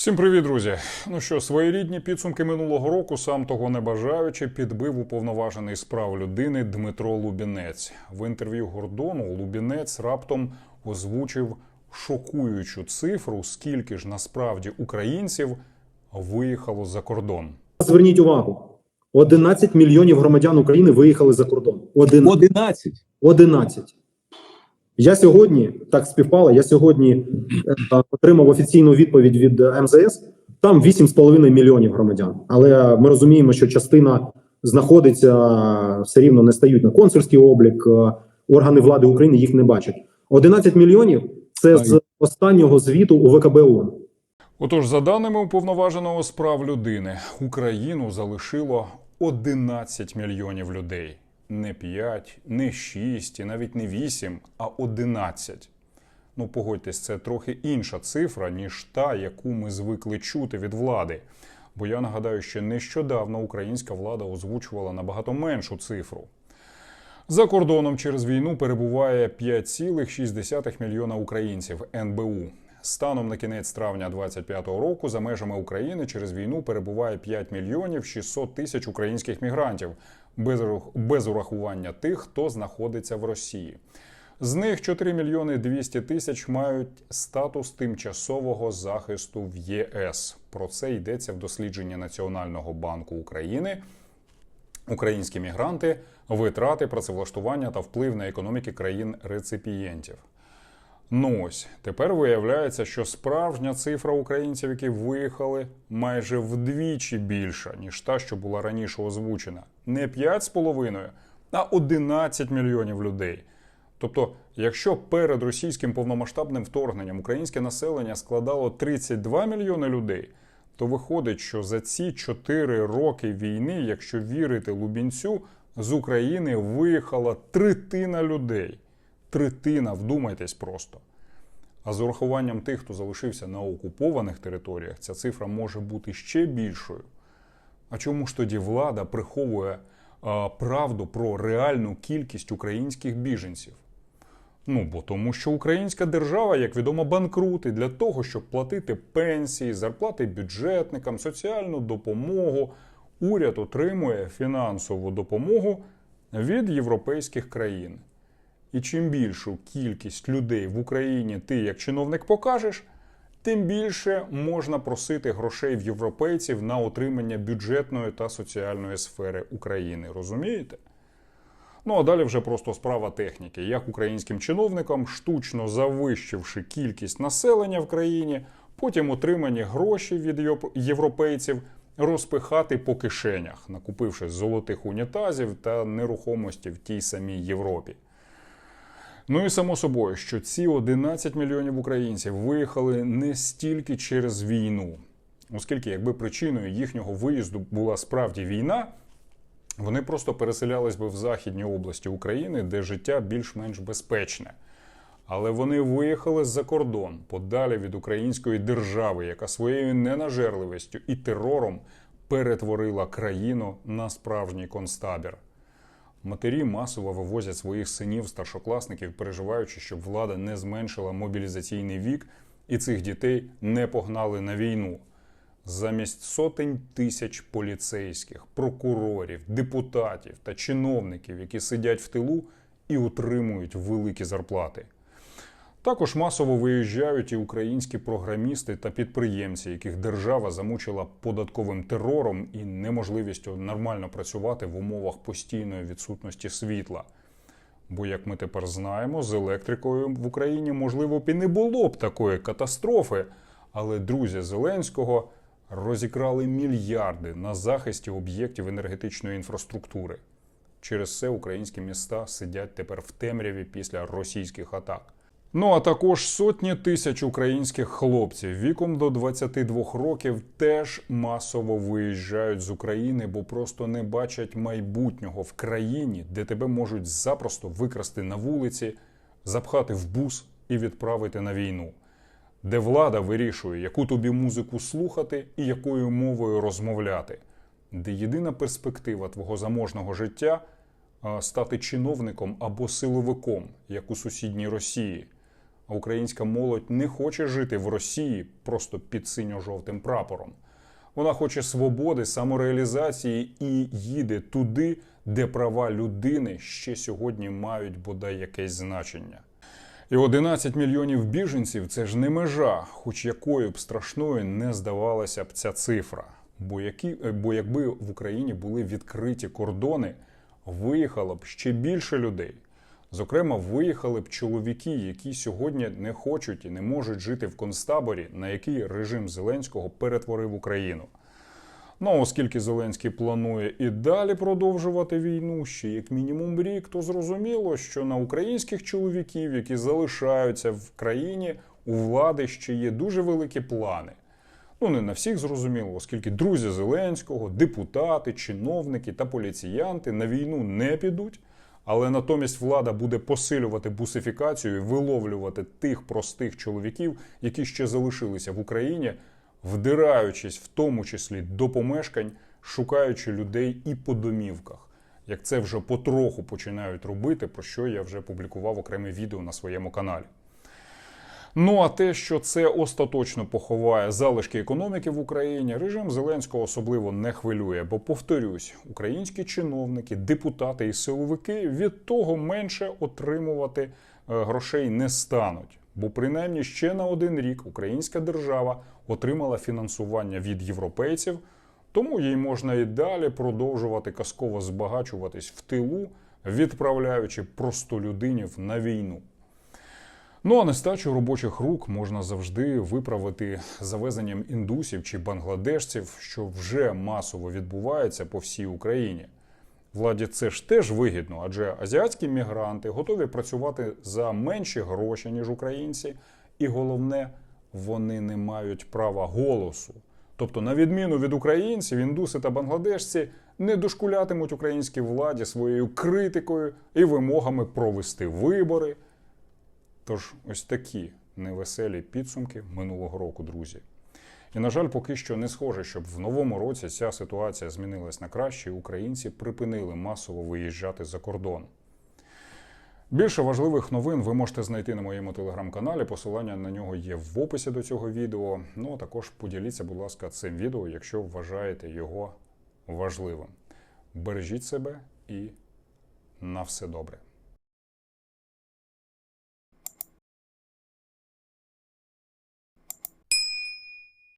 Всім привіт, друзі! Ну що, своєрідні підсумки минулого року, сам того не бажаючи, підбив уповноважений з прав людини Дмитро Лубінець. В інтерв'ю Гордону Лубінець раптом озвучив шокуючу цифру, скільки ж насправді українців виїхало за кордон. Зверніть увагу: 11 мільйонів громадян України виїхали за кордон. Один, 11. 11. Я сьогодні так співпало. Я сьогодні е, отримав офіційну відповідь від МЗС. Там 8,5 мільйонів громадян. Але ми розуміємо, що частина знаходиться все рівно не стають на консульський облік. е, Органи влади України їх не бачать. 11 мільйонів це з останнього звіту у ВКБ ООН. Отож, за даними уповноваженого з прав людини, Україну залишило 11 мільйонів людей. Не 5, не 6 і навіть не 8, а 11. Ну, погодьтесь, це трохи інша цифра, ніж та, яку ми звикли чути від влади. Бо я нагадаю, що нещодавно українська влада озвучувала набагато меншу цифру. За кордоном через війну перебуває 5,6 мільйона українців НБУ. Станом на кінець травня 2025 року за межами України через війну перебуває 5 мільйонів 600 тисяч українських мігрантів без, без урахування тих, хто знаходиться в Росії. З них 4 мільйони 200 тисяч мають статус тимчасового захисту в ЄС. Про це йдеться в дослідженні Національного банку України українські мігранти, витрати, працевлаштування та вплив на економіки країн реципієнтів. Ну ось тепер виявляється, що справжня цифра українців, які виїхали, майже вдвічі більша, ніж та, що була раніше озвучена. Не 5,5, а 11 мільйонів людей. Тобто, якщо перед російським повномасштабним вторгненням українське населення складало 32 мільйони людей, то виходить, що за ці 4 роки війни, якщо вірити Лубінцю, з України виїхала третина людей. Третина, вдумайтесь просто. А з урахуванням тих, хто залишився на окупованих територіях, ця цифра може бути ще більшою. А чому ж тоді влада приховує а, правду про реальну кількість українських біженців? Ну, бо тому, що українська держава, як відомо, банкрут, і для того, щоб платити пенсії, зарплати бюджетникам, соціальну допомогу, уряд отримує фінансову допомогу від європейських країн. І чим більшу кількість людей в Україні ти, як чиновник, покажеш, тим більше можна просити грошей в європейців на отримання бюджетної та соціальної сфери України. Розумієте? Ну а далі вже просто справа техніки, як українським чиновникам, штучно завищивши кількість населення в країні, потім отримані гроші від європейців розпихати по кишенях, накупивши золотих унітазів та нерухомості в тій самій Європі. Ну і само собою, що ці 11 мільйонів українців виїхали не стільки через війну, оскільки, якби причиною їхнього виїзду була справді війна, вони просто переселялись би в західні області України, де життя більш-менш безпечне. Але вони виїхали за кордон подалі від української держави, яка своєю ненажерливістю і терором перетворила країну на справжній концтабір. Матері масово вивозять своїх синів, старшокласників, переживаючи, щоб влада не зменшила мобілізаційний вік і цих дітей не погнали на війну. Замість сотень тисяч поліцейських, прокурорів, депутатів та чиновників, які сидять в тилу і отримують великі зарплати. Також масово виїжджають і українські програмісти та підприємці, яких держава замучила податковим терором і неможливістю нормально працювати в умовах постійної відсутності світла. Бо, як ми тепер знаємо, з електрикою в Україні можливо б і не було б такої катастрофи, але друзі Зеленського розікрали мільярди на захисті об'єктів енергетичної інфраструктури. Через це українські міста сидять тепер в темряві після російських атак. Ну а також сотні тисяч українських хлопців віком до 22 років теж масово виїжджають з України, бо просто не бачать майбутнього в країні, де тебе можуть запросто викрасти на вулиці, запхати в бус і відправити на війну, де влада вирішує, яку тобі музику слухати і якою мовою розмовляти, де єдина перспектива твого заможного життя стати чиновником або силовиком, як у сусідній Росії А українська молодь не хоче жити в Росії просто під синьо-жовтим прапором. Вона хоче свободи, самореалізації і їде туди, де права людини ще сьогодні мають бодай якесь значення. І 11 мільйонів біженців це ж не межа, хоч якою б страшною не здавалася б ця цифра. Бо, які, бо якби в Україні були відкриті кордони, виїхало б ще більше людей. Зокрема, виїхали б чоловіки, які сьогодні не хочуть і не можуть жити в концтаборі, на який режим Зеленського перетворив Україну. Ну, оскільки Зеленський планує і далі продовжувати війну ще як мінімум рік, то зрозуміло, що на українських чоловіків, які залишаються в країні, у влади ще є дуже великі плани. Ну, не на всіх зрозуміло, оскільки друзі Зеленського, депутати, чиновники та поліціянти на війну не підуть. Але натомість влада буде посилювати бусифікацію і виловлювати тих простих чоловіків, які ще залишилися в Україні, вдираючись в тому числі до помешкань, шукаючи людей і по домівках. Як це вже потроху починають робити, про що я вже публікував окреме відео на своєму каналі. Ну а те, що це остаточно поховає залишки економіки в Україні, режим Зеленського особливо не хвилює. Бо повторюсь, українські чиновники, депутати і силовики від того менше отримувати е, грошей не стануть. Бо принаймні ще на один рік українська держава отримала фінансування від європейців, тому їй можна і далі продовжувати казково збагачуватись в тилу, відправляючи простолюдинів на війну. Ну а нестачу робочих рук можна завжди виправити завезенням індусів чи бангладешців, що вже масово відбувається по всій Україні. Владі це ж теж вигідно, адже азіатські мігранти готові працювати за менші гроші, ніж українці, і головне, вони не мають права голосу. Тобто, на відміну від українців, індуси та бангладешці не дошкулятимуть українській владі своєю критикою і вимогами провести вибори. Тож ось такі невеселі підсумки минулого року, друзі. І, на жаль, поки що не схоже, щоб в новому році ця ситуація змінилась на краще, і українці припинили масово виїжджати за кордон. Більше важливих новин ви можете знайти на моєму телеграм-каналі. Посилання на нього є в описі до цього відео. Ну а також поділіться, будь ласка, цим відео, якщо вважаєте його важливим. Бережіть себе і на все добре.